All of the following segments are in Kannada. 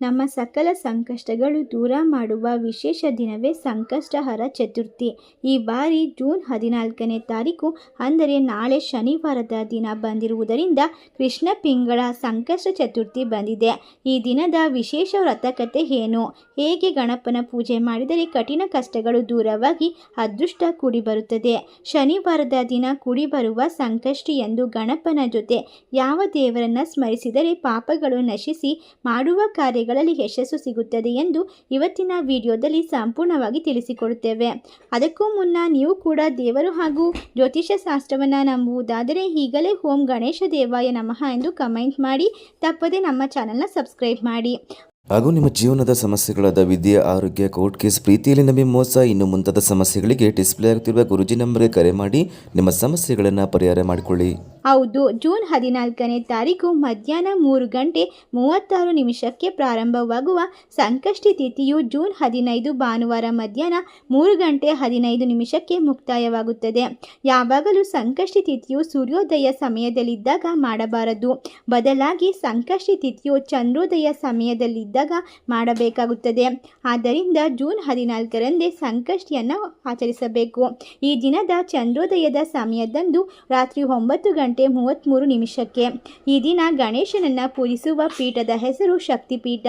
ನಮ್ಮ ಸಕಲ ಸಂಕಷ್ಟಗಳು ದೂರ ಮಾಡುವ ವಿಶೇಷ ದಿನವೇ ಸಂಕಷ್ಟಹರ ಚತುರ್ಥಿ. ಈ ಬಾರಿ ಜೂನ್ ಹದಿನಾಲ್ಕನೇ ತಾರೀಕು, ಅಂದರೆ ನಾಳೆ ಶನಿವಾರದ ದಿನ ಬಂದಿರುವುದರಿಂದ ಕೃಷ್ಣ ಪಿಂಗಳ ಸಂಕಷ್ಟ ಚತುರ್ಥಿ ಬಂದಿದೆ. ಈ ದಿನದ ವಿಶೇಷ ವ್ರತಕತೆ ಏನು? ಹೇಗೆ ಗಣಪನ ಪೂಜೆ ಮಾಡಿದರೆ ಕಠಿಣ ಕಷ್ಟಗಳು ದೂರವಾಗಿ ಅದೃಷ್ಟ ಕೂಡಿ ಬರುತ್ತದೆ ಶನಿವಾರದ ದಿನ ಕೂಡಿ ಬರುವ ಸಂಕಷ್ಟಿ ಎಂದು ಗಣಪನ ಜೊತೆ ಯಾವ ದೇವರನ್ನ ಸ್ಮರಿಸಿದರೆ ಪಾಪಗಳು ನಶಿಸಿ ಮಾಡುವ ಕಾರ್ಯಗಳಲ್ಲಿ ಯಶಸ್ಸು ಸಿಗುತ್ತದೆ ಎಂದು ಇವತ್ತಿನ ವಿಡಿಯೋದಲ್ಲಿ ಸಂಪೂರ್ಣವಾಗಿ ತಿಳಿಸಿಕೊಡುತ್ತೇವೆ. ಅದಕ್ಕೂ ಮುನ್ನ ನೀವು ಕೂಡ ದೇವರು ಹಾಗೂ ಜ್ಯೋತಿಷ್ಯ ಶಾಸ್ತ್ರವನ್ನು ನಂಬುವುದಾದರೆ ಈಗಲೇ ಓಂ ಗಣೇಶ ದೇವಾಯ ನಮಃ ಎಂದು ಕಮೆಂಟ್ ಮಾಡಿ, ತಪ್ಪದೆ ನಮ್ಮ ಚಾನಲ್ನ ಸಬ್ಸ್ಕ್ರೈಬ್ ಮಾಡಿ. ಹಾಗೂ ನಿಮ್ಮ ಜೀವನದ ಸಮಸ್ಯೆಗಳಾದ ವಿದ್ಯೆ, ಆರೋಗ್ಯ, ಕೋರ್ಟ್ ಕೇಸ್, ಪ್ರೀತಿಯಲ್ಲಿ ನಂಬಿ ಮೋಸ, ಇನ್ನು ಮುಂತಾದ ಸಮಸ್ಯೆಗಳಿಗೆ ಡಿಸ್ಪ್ಲೇ ಆಗುತ್ತಿರುವ ಗುರುಜಿ ನಂಬರ್ಗೆ ಕರೆ ಮಾಡಿ ನಿಮ್ಮ ಸಮಸ್ಯೆಗಳನ್ನು ಪರಿಹಾರ ಮಾಡಿಕೊಳ್ಳಿ. ಹೌದು, ಜೂನ್ ಹದಿನಾಲ್ಕನೇ ತಾರೀಕು ಮಧ್ಯಾಹ್ನ ಮೂರು ಗಂಟೆ ಮೂವತ್ತಾರು ನಿಮಿಷಕ್ಕೆ ಪ್ರಾರಂಭವಾಗುವ ಸಂಕಷ್ಟಿ ತಿಥಿಯು ಜೂನ್ ಹದಿನೈದು ಭಾನುವಾರ ಮಧ್ಯಾಹ್ನ ಮೂರು ಗಂಟೆ ಹದಿನೈದು ನಿಮಿಷಕ್ಕೆ ಮುಕ್ತಾಯವಾಗುತ್ತದೆ. ಯಾವಾಗಲೂ ಸಂಕಷ್ಟಿ ತಿಥಿಯು ಸೂರ್ಯೋದಯ ಸಮಯದಲ್ಲಿದ್ದಾಗ ಮಾಡಬಾರದು. ಬದಲಾಗಿ ಸಂಕಷ್ಟಿ ತಿಥಿಯು ಚಂದ್ರೋದಯ ಸಮಯದಲ್ಲಿದ್ದಾಗ ಮಾಡಬೇಕಾಗುತ್ತದೆ. ಆದ್ದರಿಂದ ಜೂನ್ ಹದಿನಾಲ್ಕರಂದೇ ಸಂಕಷ್ಟಿಯನ್ನು ಆಚರಿಸಬೇಕು. ಈ ದಿನದ ಚಂದ್ರೋದಯದ ಸಮಯದಂದು ರಾತ್ರಿ ಒಂಬತ್ತು ಗಂಟೆ ಮೂವತ್ತ್ಮೂರು ನಿಮಿಷಕ್ಕೆ. ಈ ದಿನ ಗಣೇಶನನ್ನು ಪೂಜಿಸುವ ಪೀಠದ ಹೆಸರು ಶಕ್ತಿಪೀಠ.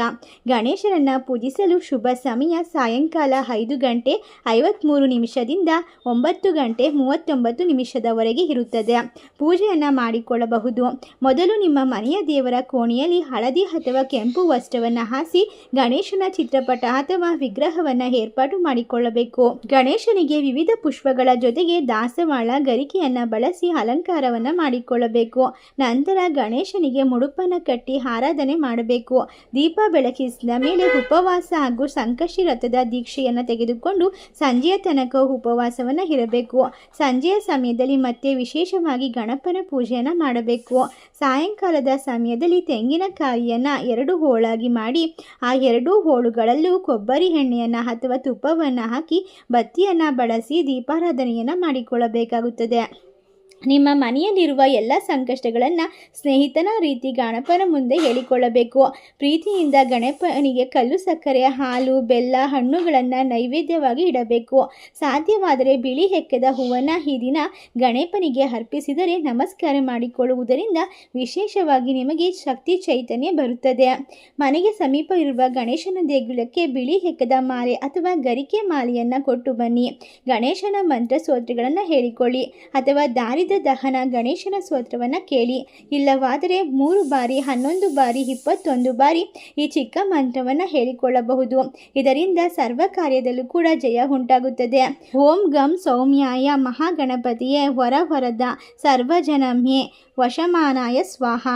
ಗಣೇಶನನ್ನು ಪೂಜಿಸಲು ಶುಭ ಸಮಯ ಸಾಯಂಕಾಲ ಐದು ಗಂಟೆ ಐವತ್ತ್ಮೂರು ನಿಮಿಷದಿಂದ ಒಂಬತ್ತು ಗಂಟೆ ಮೂವತ್ತೊಂಬತ್ತು ನಿಮಿಷದವರೆಗೆ ಇರುತ್ತದೆ. ಪೂಜೆಯನ್ನು ಮಾಡಿಕೊಳ್ಳಬಹುದು. ಮೊದಲು ನಿಮ್ಮ ಮನೆಯ ದೇವರ ಕೋಣೆಯಲ್ಲಿ ಹಳದಿ ಅಥವಾ ಕೆಂಪು ವಸ್ತ್ರವನ್ನು ಹಾಸಿ ಗಣೇಶನ ಚಿತ್ರಪಟ ಅಥವಾ ವಿಗ್ರಹವನ್ನು ಏರ್ಪಾಟು ಮಾಡಿಕೊಳ್ಳಬೇಕು. ಗಣೇಶನಿಗೆ ವಿವಿಧ ಪುಷ್ಪಗಳ ಜೊತೆಗೆ ದಾಸವಾಳ ಗರಿಕೆಯನ್ನು ಬಳಸಿ ಅಲಂಕಾರವನ್ನು ಮಾಡಿಕೊಳ್ಳಬೇಕು. ನಂತರ ಗಣೇಶನಿಗೆ ಮುಡುಪನ್ನು ಕಟ್ಟಿ ಆರಾಧನೆ ಮಾಡಬೇಕು. ದೀಪ ಬೆಳಕಿಸಿದ ಮೇಲೆ ಉಪವಾಸ ಹಾಗೂ ಸಂಕಷ್ಟಿ ರಥದ ದೀಕ್ಷೆಯನ್ನು ತೆಗೆದುಕೊಂಡು ಸಂಜೆಯ ತನಕ ಉಪವಾಸವನ್ನು ಇರಬೇಕು. ಸಂಜೆಯ ಸಮಯದಲ್ಲಿ ಮತ್ತೆ ವಿಶೇಷವಾಗಿ ಗಣಪನ ಪೂಜೆಯನ್ನು ಮಾಡಬೇಕು. ಸಾಯಂಕಾಲದ ಸಮಯದಲ್ಲಿ ತೆಂಗಿನಕಾಯಿಯನ್ನು ಎರಡು ಹೋಳಾಗಿ ಮಾಡಿ, ಆ ಎರಡೂ ಹೋಳುಗಳಲ್ಲೂ ಕೊಬ್ಬರಿ ಎಣ್ಣೆಯನ್ನು ಅಥವಾ ತುಪ್ಪವನ್ನು ಹಾಕಿ ಬತ್ತಿಯನ್ನು ಬಳಸಿ ದೀಪಾರಾಧನೆಯನ್ನು ಮಾಡಿಕೊಳ್ಳಬೇಕಾಗುತ್ತದೆ. ನಿಮ್ಮ ಮನೆಯಲ್ಲಿರುವ ಎಲ್ಲ ಸಂಕಷ್ಟಗಳನ್ನು ಸ್ನೇಹಿತನ ರೀತಿ ಗಣಪನ ಮುಂದೆ ಹೇಳಿಕೊಳ್ಳಬೇಕು. ಪ್ರೀತಿಯಿಂದ ಗಣಪನಿಗೆ ಕಲ್ಲು ಸಕ್ಕರೆ, ಹಾಲು, ಬೆಲ್ಲ, ಹಣ್ಣುಗಳನ್ನು ನೈವೇದ್ಯವಾಗಿ ಇಡಬೇಕು. ಸಾಧ್ಯವಾದರೆ ಬಿಳಿ ಹೆಕ್ಕದ ಹೂವನ್ನು ಈ ದಿನ ಗಣಪನಿಗೆ ಅರ್ಪಿಸಿದರೆ ನಮಸ್ಕಾರ ಮಾಡಿಕೊಳ್ಳುವುದರಿಂದ ವಿಶೇಷವಾಗಿ ನಿಮಗೆ ಶಕ್ತಿ ಚೈತನ್ಯ ಬರುತ್ತದೆ. ಮನೆಗೆ ಸಮೀಪ ಇರುವ ಗಣೇಶನ ದೇಗುಲಕ್ಕೆ ಬಿಳಿ ಹೆಕ್ಕದ ಮಾಲೆ ಅಥವಾ ಗರಿಕೆ ಮಾಲೆಯನ್ನು ಕೊಟ್ಟು ಬನ್ನಿ. ಗಣೇಶನ ಮಂತ್ರ ಸ್ತೋತ್ರಗಳನ್ನು ಹೇಳಿಕೊಳ್ಳಿ ಅಥವಾ ದಾರಿದ ದಹನ ಗಣೇಶನ ಸ್ತೋತ್ರವನ್ನು ಕೇಳಿ. ಇಲ್ಲವಾದರೆ ಮೂರು ಬಾರಿ, ಹನ್ನೊಂದು ಬಾರಿ, ಇಪ್ಪತ್ತೊಂದು ಬಾರಿ ಈ ಚಿಕ್ಕ ಮಂತ್ರವನ್ನು ಹೇಳಿಕೊಳ್ಳಬಹುದು. ಇದರಿಂದ ಸರ್ವ ಕಾರ್ಯದಲ್ಲೂ ಕೂಡ ಜಯ ಉಂಟಾಗುತ್ತದೆ. ಓಂ ಗಂ ಸೌಮ್ಯಾಯ ಮಹಾಗಣಪತಿಯೇ ಹೊರ ಹೊರದ ಸರ್ವಜನಮ್ಯೆ ವಶಮಾನಾಯ ಸ್ವಾಹ.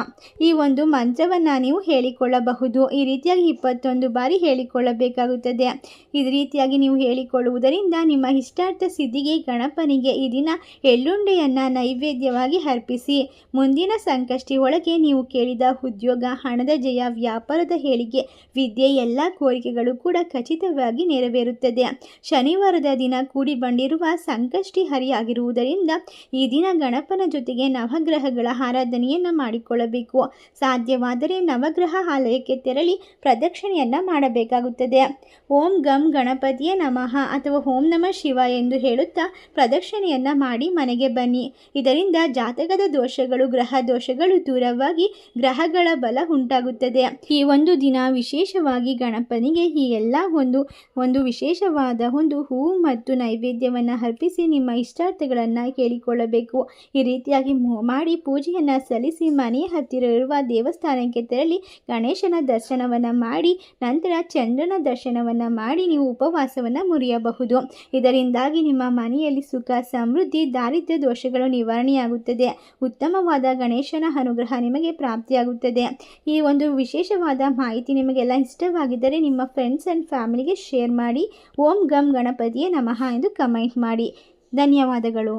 ಈ ಒಂದು ಮಂತ್ರವನ್ನು ನೀವು ಹೇಳಿಕೊಳ್ಳಬಹುದು. ಈ ರೀತಿಯಾಗಿ ಇಪ್ಪತ್ತೊಂದು ಬಾರಿ ಹೇಳಿಕೊಳ್ಳಬೇಕಾಗುತ್ತದೆ. ಈ ರೀತಿಯಾಗಿ ನೀವು ಹೇಳಿಕೊಳ್ಳುವುದರಿಂದ ನಿಮ್ಮ ಇಷ್ಟಾರ್ಥ ಸಿದ್ಧಿಗೆ ಗಣಪನಿಗೆ ಈ ದಿನ ಎಳ್ಳುಂಡೆಯನ್ನು ನೈವೇದ್ಯವಾಗಿ ಅರ್ಪಿಸಿ. ಮುಂದಿನ ಸಂಕಷ್ಟಿ ಒಳಗೆ ನೀವು ಕೇಳಿದ ಉದ್ಯೋಗ, ಹಣದ ಜಯ, ವ್ಯಾಪಾರದ ಹೇಳಿಕೆ, ವಿದ್ಯೆ ಎಲ್ಲ ಕೋರಿಕೆಗಳು ಕೂಡ ಖಚಿತವಾಗಿ ನೆರವೇರುತ್ತದೆ. ಶನಿವಾರದ ದಿನ ಕೂಡಿ ಬಂದಿರುವ ಸಂಕಷ್ಟಿ ಹರಿಯಾಗಿರುವುದರಿಂದ ಈ ದಿನ ಗಣಪನ ಜೊತೆಗೆ ನವಗ್ರಹಗಳ ಆರಾಧನೆಯನ್ನು ಮಾಡಿಕೊಳ್ಳಬೇಕು. ಸಾಧ್ಯವಾದರೆ ನವಗ್ರಹ ಆಲಯಕ್ಕೆ ತೆರಳಿ ಪ್ರದಕ್ಷಿಣೆಯನ್ನು ಮಾಡಬೇಕಾಗುತ್ತದೆ. ಓಂ ಗಂ ಗಣಪತಿಯ ನಮಃ ಅಥವಾ ಓಂ ನಮಃ ಶಿವ ಎಂದು ಹೇಳುತ್ತಾ ಪ್ರದಕ್ಷಿಣೆಯನ್ನು ಮಾಡಿ ಮನೆಗೆ ಬನ್ನಿ. ಇದರಿಂದ ಜಾತಕದ ದೋಷಗಳು, ಗ್ರಹ ದೋಷಗಳು ದೂರವಾಗಿ ಗ್ರಹಗಳ ಬಲ ಉಂಟಾಗುತ್ತದೆ. ಈ ಒಂದು ದಿನ ವಿಶೇಷವಾಗಿ ಗಣಪನಿಗೆ ಈ ಎಲ್ಲ ಒಂದು ಒಂದು ವಿಶೇಷವಾದ ಒಂದು ಹೂವು ಮತ್ತು ನೈವೇದ್ಯವನ್ನು ಅರ್ಪಿಸಿ ನಿಮ್ಮ ಇಷ್ಟಾರ್ಥಗಳನ್ನು ಕೇಳಿಕೊಳ್ಳಬೇಕು. ಈ ರೀತಿಯಾಗಿ ಮಾಡಿ ಪೂಜೆಯನ್ನು ಸಲ್ಲಿಸಿ ಮನೆಯ ಹತ್ತಿರ ಇರುವ ದೇವಸ್ಥಾನಕ್ಕೆ ತೆರಳಿ ಗಣೇಶನ ದರ್ಶನವನ್ನು ಮಾಡಿ, ನಂತರ ಚಂದ್ರನ ದರ್ಶನವನ್ನು ಮಾಡಿ ನೀವು ಉಪವಾಸವನ್ನು ಮುರಿಯಬಹುದು. ಇದರಿಂದಾಗಿ ನಿಮ್ಮ ಮನೆಯಲ್ಲಿ ಸುಖ, ಸಮೃದ್ಧಿ, ದಾರಿದ್ರ್ಯ ದೋಷಗಳು ನಿವಾರಣೆಯಾಗುತ್ತದೆ. ಉತ್ತಮವಾದ ಗಣೇಶನ ಅನುಗ್ರಹ ನಿಮಗೆ ಪ್ರಾಪ್ತಿಯಾಗುತ್ತದೆ. ಈ ಒಂದು ವಿಶೇಷವಾದ ಮಾಹಿತಿ ನಿಮಗೆಲ್ಲ ಇಷ್ಟವಾಗಿದ್ದರೆ ನಿಮ್ಮ ಫ್ರೆಂಡ್ಸ್ ಆ್ಯಂಡ್ ಫ್ಯಾಮಿಲಿಗೆ ಶೇರ್ ಮಾಡಿ. ಓಂ ಗಮ್ ಗಣಪತಿಯೇ ನಮಃ ಎಂದು ಕಮೆಂಟ್ ಮಾಡಿ. ಧನ್ಯವಾದಗಳು.